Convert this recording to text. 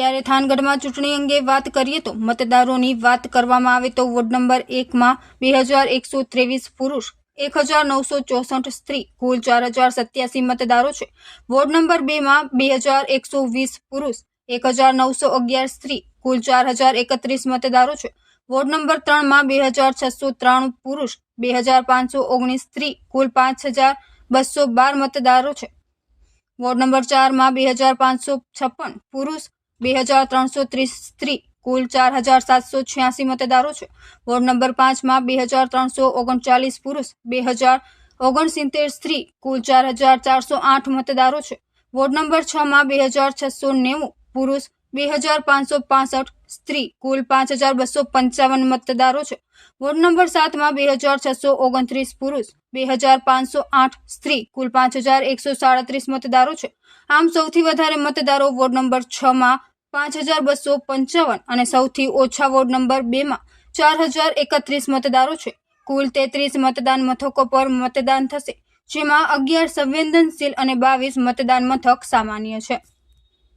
ત્યારે થાનગઢમાં ચૂંટણી અંગે વાત કરીએ તો મતદારોની વાત કરવામાં આવે તો વોર્ડ નંબર એકમાં બે હજાર એકસો ત્રેવીસ પુરુષ, એક હજાર નવસો ચોસઠ સ્ત્રી, કુલ ચાર હજાર સત્યાસી મતદારો છે. વોર્ડ નંબર બેમાં બે હજાર એકસો વીસ પુરુષ, એક હજાર નવસો અગિયાર સ્ત્રી, કુલ ચાર હજાર એકત્રીસ મતદારો છે. વોર્ડ નંબર ત્રણમાં બે હજાર છસો ત્રાણું પુરુષ, બે હજાર પાંચસો ઓગણીસ સ્ત્રી, કુલ પાંચ હજાર બસો બાર મતદારો છે. વોર્ડ નંબર ચારમાં બે હજાર પાંચસો છપ્પન પુરુષ બે હજાર ત્રણસો ત્રીસ સ્ત્રી કુલ ચાર હજાર સાતસો છ્યાસી મતદારો છે. વોર્ડ નંબર પાંચમાં બે હજાર ત્રણસો ઓગણચાલીસ પુરુષ, બે હજાર ઓગણસિત્તેર સ્ત્રી, કુલ ચાર હજાર ચારસો આઠ મતદારો છે. વોર્ડ નંબર છમાં બે હજાર છસો નેવું પુરુષ, બે હજાર પાંચસો પાસઠ સ્ત્રી, કુલ પાંચ હજાર બસો પંચાવન મતદારો છે. વોર્ડ નંબર સાતમાં બે હજાર છસો ઓગણત્રીસ પુરુષ, બે હજાર પાંચસો આઠ સ્ત્રી, કુલ પાંચ હજાર એકસો સાડત્રીસ મતદારો છે. આમ સૌથી વધારે મતદારો વોર્ડ નંબર છમાં પાંચ હજાર બસો પંચાવન અને સૌથી ઓછા વોર્ડ નંબર બેમાં ચાર હજાર એકત્રીસ મતદારો છે. કુલ તેત્રીસ મતદાન મથકો પર મતદાન થશે, જેમાં અગિયાર સંવેદનશીલ અને બાવીસ મતદાન મથક સામાન્ય છે.